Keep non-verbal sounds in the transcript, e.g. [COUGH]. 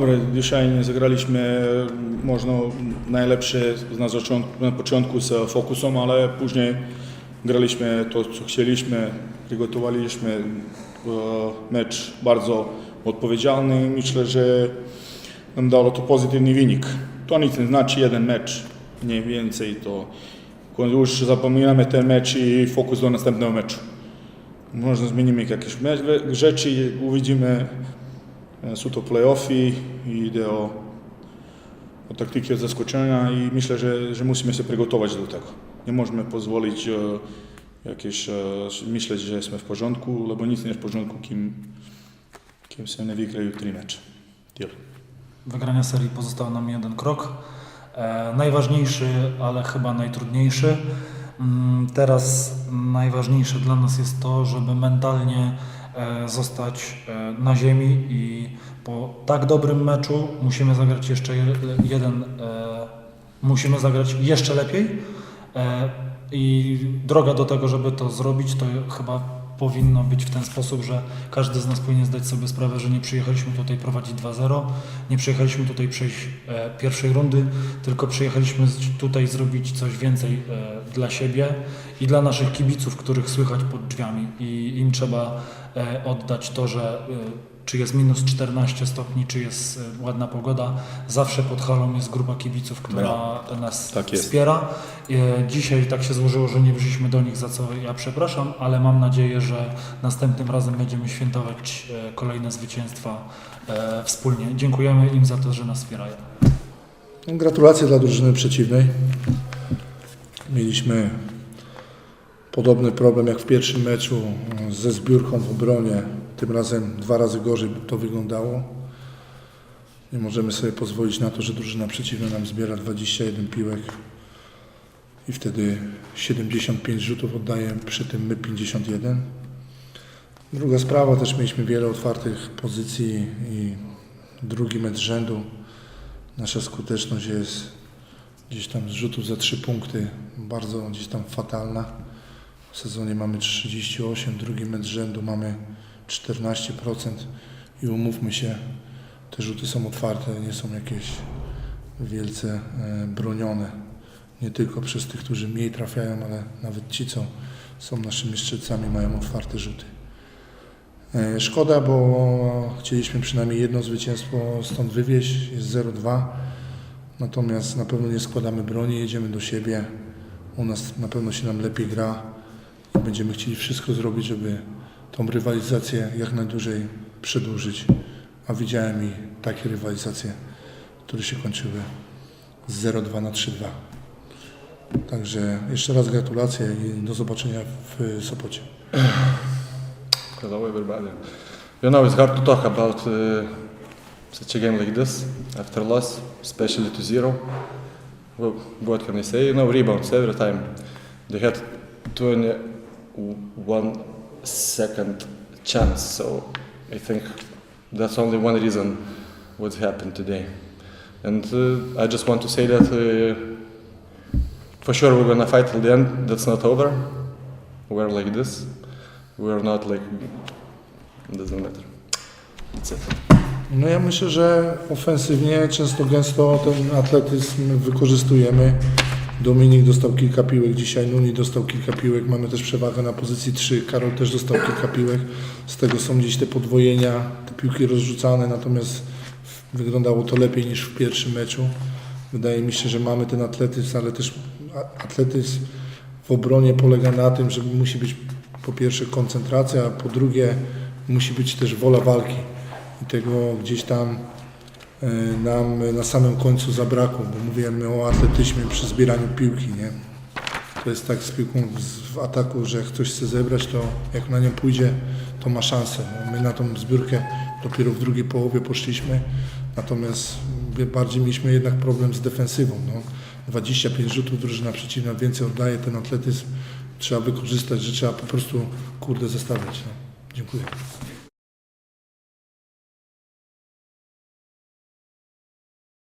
Dobre, dzisiaj nie zagraliśmy można najlepsze na, zaczątku, na początku z fokusem, ale później graliśmy to, co chcieliśmy, przygotowaliśmy e, mecz bardzo odpowiedzialny. Myślę, że nam dało to pozytywny wynik. To nic nie znaczy jeden mecz, nie więcej. To już zapominamy ten mecz i fokus do następnego meczu. Może zmienimy jakieś rzeczy uwidzimy E, Są to playoffy i idzie o, o taktykę zaskoczenia i myślę, że, że musimy się przygotować do tego. Nie możemy pozwolić e, jakieś, e, myśleć, że jesteśmy w porządku, bo nic nie jest w porządku, kim, kim się nie wygrają trzy mecze. Tyle. Wygrania serii pozostał nam jeden krok. E, najważniejszy, ale chyba najtrudniejszy. Mm, Teraz najważniejsze dla nas jest to, żeby mentalnie e, zostać e, na ziemi i po tak dobrym meczu musimy zagrać jeszcze je- jeden, e, musimy zagrać jeszcze lepiej. I droga do tego, żeby to zrobić, to chyba powinno być w ten sposób, że każdy z nas powinien zdać sobie sprawę, że nie przyjechaliśmy tutaj prowadzić 2-0, nie przyjechaliśmy tutaj przejść e, pierwszej rundy, tylko przyjechaliśmy tutaj zrobić coś więcej e, dla siebie i dla naszych kibiców, których słychać pod drzwiami. I im trzeba e, oddać to, że e, czy jest minus 14 stopni, czy jest e, ładna pogoda, zawsze pod halą jest grupa kibiców, która nas Tak wspiera. E, Dzisiaj tak się złożyło, że nie wyszliśmy do nich, za co ja przepraszam, ale mam nadzieję, że następnym razem będziemy świętować e, kolejne zwycięstwa wspólnie. Dziękujemy im za to, że nas wspierają. Gratulacje dla drużyny przeciwnej. Mieliśmy podobny problem jak w pierwszym meczu ze zbiórką w obronie. Tym razem dwa razy gorzej to wyglądało. Nie możemy sobie pozwolić na to, że drużyna przeciwna nam zbiera 21 piłek i wtedy 75 rzutów oddaje, przy tym my 51. Druga sprawa, też mieliśmy wiele otwartych pozycji i drugi mecz rzędu nasza skuteczność jest gdzieś tam z rzutów za 3 punkty bardzo gdzieś tam fatalna. W sezonie mamy 38, drugi mecz rzędu mamy 14% i umówmy się, te rzuty są otwarte, nie są jakieś wielce e, bronione. Nie tylko przez tych, którzy mniej trafiają, ale nawet ci, co są naszymi szczytcami, mają otwarte rzuty. E, Szkoda, bo chcieliśmy przynajmniej jedno zwycięstwo stąd wywieźć, jest 0-2. Natomiast na pewno nie składamy broni, jedziemy do siebie. U nas na pewno się nam lepiej gra i będziemy chcieli wszystko zrobić, żeby tą rywalizację jak najdłużej przedłużyć. A widziałem i takie rywalizacje, które się kończyły z 0-2 na 3-2. Także jeszcze raz gratulacje i do zobaczenia w Sopocie. [CLEARS THROAT] Hello, everybody. You know, it's hard to talk about uh, such a game like this after loss, especially to zero. Well, what can I say? You know, rebounds every time. They had 21 second chance, so I think that's only one reason what happened today. And uh, I just want to say that uh, for sure we're gonna fight till the end. That's not over. We're like this. We're not like doesn't matter. That's it. No ja myślę, że ofensywnie często gęsto ten atletyzm wykorzystujemy. Dominik dostał kilka piłek dzisiaj, Nuni dostał kilka piłek, mamy też przewagę na pozycji 3, Karol też dostał kilka piłek, z tego są gdzieś te podwojenia, te piłki rozrzucane, natomiast wyglądało to lepiej niż w pierwszym meczu. Wydaje mi się, że mamy ten atletyzm, ale też atletyzm w obronie polega na tym, że musi być po pierwsze koncentracja, a po drugie musi być też wola walki. I tego gdzieś tam nam na samym końcu zabrakło, bo mówimy o atletyzmie przy zbieraniu piłki, nie? To jest tak z piłką w- ataku, że jak ktoś chce zebrać, to jak na nią pójdzie, to ma szansę. No, My na tą zbiórkę dopiero w drugiej połowie poszliśmy, natomiast bardziej mieliśmy jednak problem z defensywą. No. 25 rzutów, drużyna przeciwna więcej oddaje, ten atletyzm trzeba wykorzystać, że trzeba po prostu kurde zestawiać. No. Dziękuję.